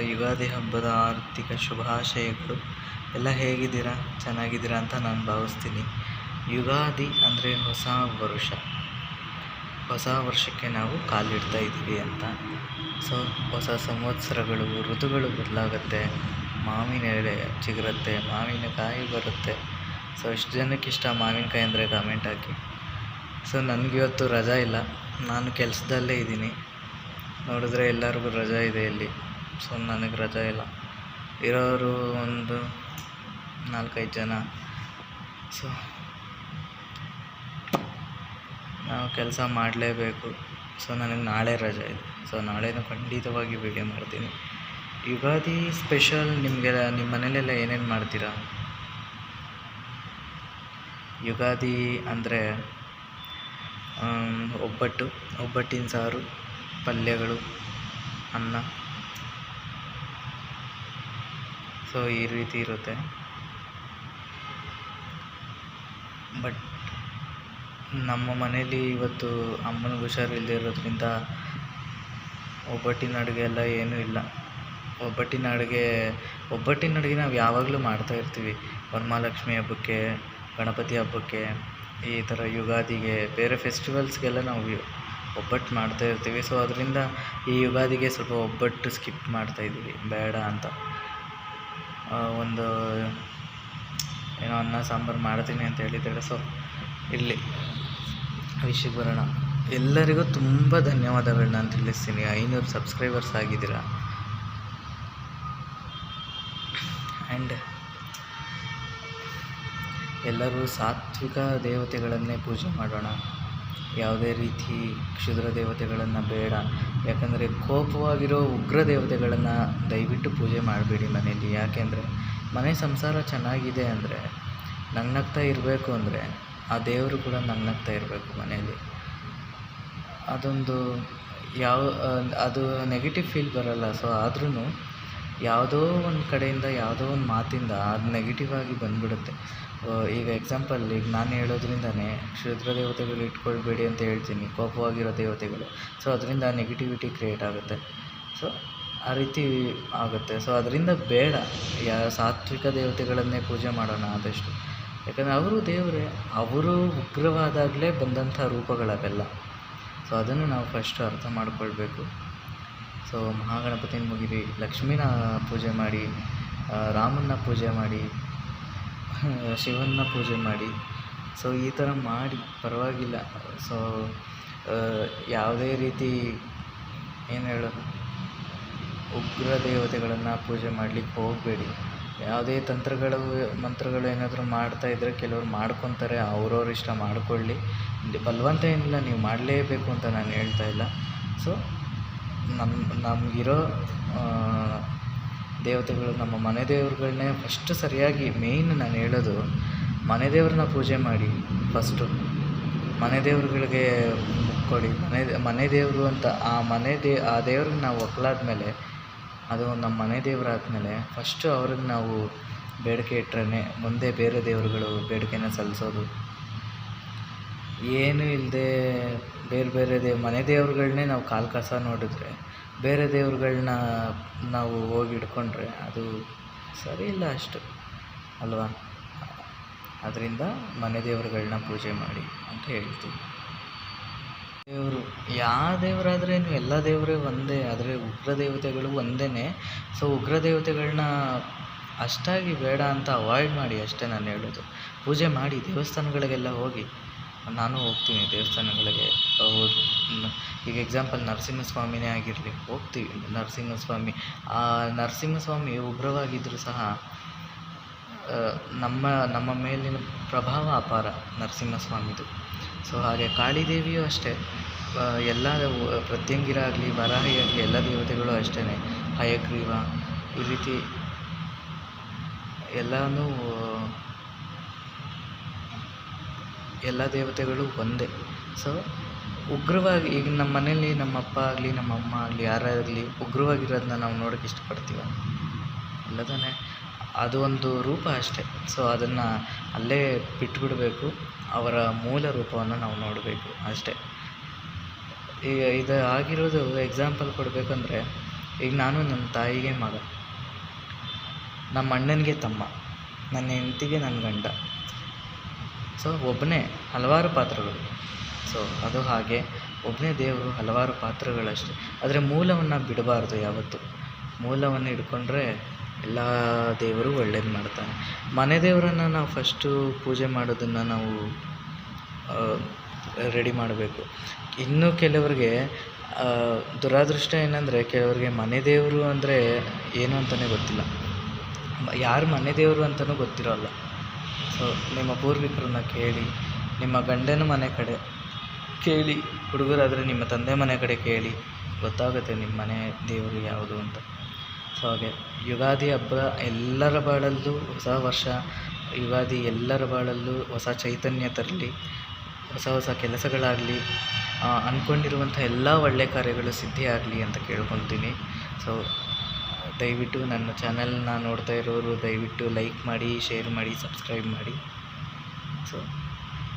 ಯುಗಾದಿ ಹಬ್ಬದ ಆರ್ಥಿಕ ಶುಭಾಶಯಗಳು. ಎಲ್ಲ ಹೇಗಿದ್ದೀರಾ? ಚೆನ್ನಾಗಿದ್ದೀರಾ ಅಂತ ನಾನು ಭಾವಿಸ್ತೀನಿ. ಯುಗಾದಿ ಅಂದರೆ ಹೊಸ ವರುಷ. ಹೊಸ ವರ್ಷಕ್ಕೆ ನಾವು ಕಾಲಿಡ್ತಾ ಇದ್ದೀವಿ ಅಂತ. ಸೊ, ಹೊಸ ಸಂವತ್ಸರಗಳು, ಋತುಗಳು ಬದಲಾಗುತ್ತೆ ಮಾವಿನ ಎಳೆ ಚಿಗುರುತ್ತೆ ಮಾವಿನಕಾಯಿ ಬರುತ್ತೆ. ಸೊ ಎಷ್ಟು ಜನಕ್ಕೆ ಇಷ್ಟ ಮಾವಿನಕಾಯಿ ಅಂದರೆ ಕಾಮೆಂಟ್ ಹಾಕಿ. ಸೊ, ನನಗಿವತ್ತು ರಜಾ ಇಲ್ಲ. ನಾನು ಕೆಲಸದಲ್ಲೇ ಇದ್ದೀನಿ. ನೋಡಿದ್ರೆ ಎಲ್ಲರಿಗೂ ರಜಾ ಇದೆ ಇಲ್ಲಿ. ಸೊ ನನಗೆ ರಜಾ ಇಲ್ಲ. ಇರೋರು ಒಂದು ನಾಲ್ಕೈದು ಜನ. ಸೊ ನಾವು ಕೆಲಸ ಮಾಡಲೇಬೇಕು. ಸೊ ನನಗೆ ನಾಳೆ ರಜೆ ಇದೆ. ಸೊ ನಾಳೆನೂ ಖಂಡಿತವಾಗಿ ವೀಡಿಯೋ ಮಾಡ್ತೀನಿ. ಯುಗಾದಿ ಸ್ಪೆಷಲ್ ನಿಮಗೆಲ್ಲ ನಿಮ್ಮ ಮನೇಲೆಲ್ಲ ಏನೇನು ಮಾಡ್ತೀರಾ? ಯುಗಾದಿ ಅಂದರೆ ಒಬ್ಬಟ್ಟು, ಒಬ್ಬಟ್ಟಿನ ಸಾರು, ಪಲ್ಯಗಳು, ಅನ್ನ. ಸೊ ಈ ರೀತಿ ಇರುತ್ತೆ. ಬಟ್ ನಮ್ಮ ಮನೇಲಿ ಇವತ್ತು ಅಮ್ಮನಿಗೆ ಹುಷಾರಿಲ್ಲದೆ ಇರೋದ್ರಿಂದ ಒಬ್ಬಟ್ಟಿನ ಅಡುಗೆ ಎಲ್ಲ ಏನೂ ಇಲ್ಲ. ಒಬ್ಬಟ್ಟಿನ ಅಡುಗೆ ಒಬ್ಬಟ್ಟಿನ ಅಡುಗೆ ನಾವು ಯಾವಾಗಲೂ ಮಾಡ್ತಾ ಇರ್ತೀವಿ. ವರಮಹಾಲಕ್ಷ್ಮಿ ಹಬ್ಬಕ್ಕೆ, ಗಣಪತಿ ಹಬ್ಬಕ್ಕೆ, ಈ ಥರ ಯುಗಾದಿಗೆ, ಬೇರೆ ಫೆಸ್ಟಿವಲ್ಸ್ಗೆಲ್ಲ ನಾವು ಒಬ್ಬಟ್ಟು ಮಾಡ್ತಾ ಇರ್ತೀವಿ. ಸೊ ಅದರಿಂದ ಈ ಯುಗಾದಿಗೆ ಸ್ವಲ್ಪ ಒಬ್ಬಟ್ಟು ಸ್ಕಿಪ್ ಮಾಡ್ತಾ ಇದ್ದೀವಿ. ಬೇಡ ಅಂತ. ಒಂದು ಏನೋ ಅನ್ನ, ಸಾಂಬಾರು ಮಾಡ್ತೀನಿ ಅಂತ ಹೇಳಿದ್ದಾರೆ. ಸೊ ಇಲ್ಲಿ ವಿಷಯಕ್ಕೆ ಬರೋಣ. ಎಲ್ಲರಿಗೂ ತುಂಬ ಧನ್ಯವಾದಗಳು ನಾನು ತಿಳಿಸ್ತೀನಿ. ಐನೂರು ಸಬ್ಸ್ಕ್ರೈಬರ್ಸ್ ಆಗಿದ್ದೀರಾ? ಆ್ಯಂಡ್ ಎಲ್ಲರೂ ಸಾತ್ವಿಕ ದೇವತೆಗಳನ್ನೇ ಪೂಜೆ ಮಾಡೋಣ. ಯಾವುದೇ ರೀತಿ ಕ್ಷುದ್ರ ದೇವತೆಗಳನ್ನು ಬೇಡ. ಯಾಕಂದರೆ ಕೋಪವಾಗಿರೋ ಉಗ್ರ ದೇವತೆಗಳನ್ನು ದಯವಿಟ್ಟು ಪೂಜೆ ಮಾಡಬೇಡಿ ಮನೆಯಲ್ಲಿ. ಯಾಕೆಂದರೆ ಮನೆ ಸಂಸಾರ ಚೆನ್ನಾಗಿದೆ ಅಂದರೆ ನಗ್ನಗ್ತಾ ಇರಬೇಕು ಅಂದರೆ ಆ ದೇವರು ಕೂಡ ನಗ್ನಗ್ತಾ ಇರಬೇಕು ಮನೆಯಲ್ಲಿ. ಅದೊಂದು ಯಾವ, ಅದು ನೆಗೆಟಿವ್ ಫೀಲ್ ಬರೋಲ್ಲ. ಸೊ ಆದ್ರೂ ಯಾವುದೋ ಒಂದು ಕಡೆಯಿಂದ ಯಾವುದೋ ಒಂದು ಮಾತಿಂದ ಅದು ನೆಗೆಟಿವ್ ಆಗಿ ಬಂದುಬಿಡುತ್ತೆ. ಈಗ ಎಕ್ಸಾಂಪಲ್ ಈಗ ನಾನು ಹೇಳೋದ್ರಿಂದನೇ ಕ್ಷುದ್ರ ದೇವತೆಗಳು ಇಟ್ಕೊಳ್ಬೇಡಿ ಅಂತ ಹೇಳ್ತೀನಿ, ಕೋಪವಾಗಿರೋ ದೇವತೆಗಳು. ಸೊ ಅದರಿಂದ ನೆಗೆಟಿವಿಟಿ ಕ್ರಿಯೇಟ್ ಆಗುತ್ತೆ. ಸೊ ಆ ರೀತಿ ಆಗುತ್ತೆ. ಸೊ ಅದರಿಂದ ಬೇಡ. ಯಾ, ಸಾತ್ವಿಕ ದೇವತೆಗಳನ್ನೇ ಪೂಜೆ ಮಾಡೋಣ ಆದಷ್ಟು. ಯಾಕಂದರೆ ಅವರು ದೇವರೇ, ಅವರು ಉಗ್ರವಾದಾಗಲೇ ಬಂದಂಥ ರೂಪಗಳವೆಲ್ಲ. ಸೊ ಅದನ್ನು ನಾವು ಫಸ್ಟ್ ಅರ್ಥ ಮಾಡ್ಕೊಳ್ಬೇಕು. ಸೊ ಮಹಾಗಣಪತಿನ ಮುಗಿರಿ, ಲಕ್ಷ್ಮೀನ ಪೂಜೆ ಮಾಡಿ ರಾಮನ ಪೂಜೆ ಮಾಡಿ ಶಿವನ ಪೂಜೆ ಮಾಡಿ, ಸೊ ಈ ಥರ ಮಾಡಿ, ಪರವಾಗಿಲ್ಲ. ಸೊ ಯಾವುದೇ ರೀತಿ ಏನು ಹೇಳೋದು ಉಗ್ರ ದೇವತೆಗಳನ್ನು ಪೂಜೆ ಮಾಡಲಿಕ್ಕೆ ಹೋಗಬೇಡಿ. ಯಾವುದೇ ತಂತ್ರಗಳು, ಮಂತ್ರಗಳು ಏನಾದರೂ ಮಾಡ್ತಾಯಿದ್ರೆ ಕೆಲವ್ರು ಮಾಡ್ಕೊತಾರೆ, ಅವ್ರವ್ರ ಇಷ್ಟ ಮಾಡಿಕೊಳ್ಳಿ. ಬಲವಂತ ಏನಿಲ್ಲ, ನೀವು ಮಾಡಲೇಬೇಕು ಅಂತ ನಾನು ಹೇಳ್ತಾ ಇಲ್ಲ. ಸೊ ನಮ್ಮ ನಮಗಿರೋ ದೇವತೆಗಳು, ನಮ್ಮ ಮನೆ ದೇವರುಗಳನ್ನೇ ಫಸ್ಟ್ ಸರಿಯಾಗಿ ಮೇಯ್ನ್ ನಾನು ಹೇಳೋದು, ಮನೆ ದೇವ್ರನ್ನ ಪೂಜೆ ಮಾಡಿ ಫಸ್ಟು ಮನೆ ದೇವ್ರುಗಳಿಗೆ ಕೊಡಿ. ಮನೆ ಮನೆ ದೇವರು ಅಂತ, ಆ ಮನೆ ದೇ, ಆ ದೇವ್ರಿಗೆ ನಾವು ಒಕ್ಕಲಾದ್ಮೇಲೆ, ಅದು ನಮ್ಮ ಮನೆ ದೇವರಾದ್ಮೇಲೆ ಫಸ್ಟು ಅವ್ರಿಗೆ ನಾವು ಬೇಡಿಕೆ ಇಟ್ರೇ ಮುಂದೆ ಬೇರೆ ದೇವರುಗಳು ಬೇಡಿಕೆನ ಸಲ್ಲಿಸೋದು ಏನೂ ಇಲ್ಲದೆ ಬೇರೆ ಬೇರೆ ದೇವ್, ಮನೆ ದೇವ್ರುಗಳ್ನೇ ನಾವು ಕಾಲು ಕಸ ನೋಡಿದ್ರೆ, ಬೇರೆ ದೇವ್ರುಗಳನ್ನ ನಾವು ಹೋಗಿ ಹಿಡ್ಕೊಂಡ್ರೆ ಅದು ಸರಿ ಇಲ್ಲ ಅಷ್ಟು, ಅಲ್ವಾ? ಅದರಿಂದ ಮನೆ ದೇವ್ರುಗಳನ್ನ ಪೂಜೆ ಮಾಡಿ ಅಂತ ಹೇಳ್ತೀವಿ ದೇವರು ಯಾವ ದೇವರಾದ್ರೇನು ಎಲ್ಲ ದೇವರೇ ಒಂದೇ, ಆದರೆ ಉಗ್ರ ದೇವತೆಗಳು ಒಂದೇ ಸೊ, ಉಗ್ರ ದೇವತೆಗಳನ್ನ ಅಷ್ಟಾಗಿ ಬೇಡ ಅಂತ ಅವಾಯ್ಡ್ ಮಾಡಿ ಅಷ್ಟೇ ನಾನು ಹೇಳೋದು. ಪೂಜೆ ಮಾಡಿ ದೇವಸ್ಥಾನಗಳಿಗೆಲ್ಲ ಹೋಗಿ. ನಾನು ಹೋಗ್ತೀನಿ ದೇವಸ್ಥಾನಗಳಿಗೆ ಈಗ ಎಕ್ಸಾಂಪಲ್ ನರಸಿಂಹಸ್ವಾಮಿನೇ ಆಗಿರಲಿ, ಹೋಗ್ತೀವಿ. ನರಸಿಂಹಸ್ವಾಮಿ, ಆ ನರಸಿಂಹಸ್ವಾಮಿ ಉಗ್ರವಾಗಿದ್ದರೂ ಸಹ ನಮ್ಮ ನಮ್ಮ ಮೇಲಿನ ಪ್ರಭಾವ ಅಪಾರ ನರಸಿಂಹಸ್ವಾಮಿದು. ಸೊ ಹಾಗೆ ಕಾಳಿದೇವಿಯೂ ಅಷ್ಟೇ. ಎಲ್ಲ ಪ್ರತ್ಯಂಗಿರ ಆಗಲಿ ವರಾಹಿ ಆಗಲಿ, ಎಲ್ಲ ದೇವತೆಗಳು ಅಷ್ಟೇ ಹಯಗ್ರೀವ, ಈ ರೀತಿ ಎಲ್ಲನೂ ಎಲ್ಲ ದೇವತೆಗಳು ಒಂದೇ. ಸೊ ಉಗ್ರವಾಗಿ ಈಗ ನಮ್ಮ ಮನೇಲಿ ನಮ್ಮ ಅಪ್ಪ ಆಗಲಿ ನಮ್ಮ ಅಮ್ಮ ಆಗಲಿ ಯಾರೇ ಆಗಲಿ ಉಗ್ರವಾಗಿರೋದನ್ನ ನಾವು ನೋಡೋಕ್ಕೆ ಇಷ್ಟಪಡ್ತೀವ? ಇಲ್ಲ ತಾನೇ? ಅದು ಒಂದು ರೂಪ ಅಷ್ಟೇ. ಸೊ ಅದನ್ನು ಅಲ್ಲೇ ಬಿಟ್ಬಿಡಬೇಕು. ಅವರ ಮೂಲ ರೂಪವನ್ನು ನಾವು ನೋಡಬೇಕು ಅಷ್ಟೇ. ಈಗ ಇದು ಆಗಿರೋದು ಎಕ್ಸಾಂಪಲ್ ಕೊಡಬೇಕಂದ್ರೆ, ಈಗ ನಾನು ನನ್ನ ತಾಯಿಗೆ ಮಗ. ನಮ್ಮ ಅಣ್ಣನಿಗೆ ತಮ್ಮ. ನನ್ನ ಹೆಂಡ್ತಿಗೆ ನನ್ನ ಗಂಡ. ಸೊ ಒಬ್ಬನೇ ಹಲವಾರು ಪಾತ್ರಗಳು. ಸೊ ಅದು ಹಾಗೆ ಒಬ್ಬನೇ ದೇವರು ಹಲವಾರು ಪಾತ್ರಗಳಷ್ಟೇ. ಆದರೆ ಮೂಲವನ್ನು ಬಿಡಬಾರ್ದು ಯಾವತ್ತು. ಮೂಲವನ್ನು ಹಿಡ್ಕೊಂಡ್ರೆ ಎಲ್ಲ ದೇವರು ಒಳ್ಳೇದು ಮಾಡ್ತಾನೆ. ಮನೆ ದೇವರನ್ನು ನಾವು ಫಸ್ಟು ಪೂಜೆ ಮಾಡೋದನ್ನು ನಾವು ರೆಡಿ ಮಾಡಬೇಕು. ಇನ್ನು ಕೆಲವರಿಗೆ ದುರಾದೃಷ್ಟ ಏನಂದರೆ ಕೆಲವರಿಗೆ ಮನೆ ದೇವರು ಅಂದರೆ ಏನು ಅಂತಲೇ ಗೊತ್ತಿಲ್ಲ. ಯಾರು ಮನೆ ದೇವರು ಅಂತಲೂ ಗೊತ್ತಿರೋಲ್ಲ. ಸೊ ನಿಮ್ಮ ಪೂರ್ವಿಕರನ್ನ ಕೇಳಿ, ನಿಮ್ಮ ಗಂಡನ ಮನೆ ಕಡೆ ಕೇಳಿ, ಹುಡುಗರಾದರೆ ನಿಮ್ಮ ತಂದೆ ಮನೆ ಕಡೆ ಕೇಳಿ, ಗೊತ್ತಾಗುತ್ತೆ ನಿಮ್ಮ ಮನೆ ದೇವರು ಯಾವುದು ಅಂತ. ಸೊ ಹಾಗೆ ಯುಗಾದಿ ಹಬ್ಬ ಎಲ್ಲರ ಬಾಳಲ್ಲೂ ಹೊಸ ವರ್ಷ, ಯುಗಾದಿ ಎಲ್ಲರ ಬಾಳಲ್ಲೂ ಹೊಸ ಚೈತನ್ಯ ತರಲಿ, ಹೊಸ ಹೊಸ ಕೆಲಸಗಳಾಗಲಿ ಅಂದ್ಕೊಂಡಿರುವಂಥ ಎಲ್ಲ ಒಳ್ಳೆಯ ಕಾರ್ಯಗಳು ಸಿದ್ಧಿಯಾಗಲಿ ಅಂತ ಕೇಳ್ಕೊತೀನಿ ಸೊ ದಯವಿಟ್ಟು ನನ್ನ ಚಾನಲ್ನ ನೋಡ್ತಾ ಇರೋರು ದಯವಿಟ್ಟು ಲೈಕ್ ಮಾಡಿ, ಶೇರ್ ಮಾಡಿ, ಸಬ್ಸ್ಕ್ರೈಬ್ ಮಾಡಿ. ಸೊ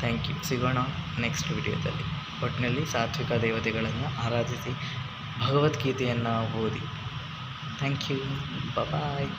ಥ್ಯಾಂಕ್ ಯು ಸಿಗೋಣ ನೆಕ್ಸ್ಟ್ ವಿಡಿಯೋದಲ್ಲಿ. ಒಟ್ಟಿನಲ್ಲಿ ಸಾತ್ವಿಕ ದೇವತೆಗಳನ್ನು ಆರಾಧಿಸಿ ಭಗವದ್ಗೀತೆಯನ್ನು ಓದಿ. Thank you bye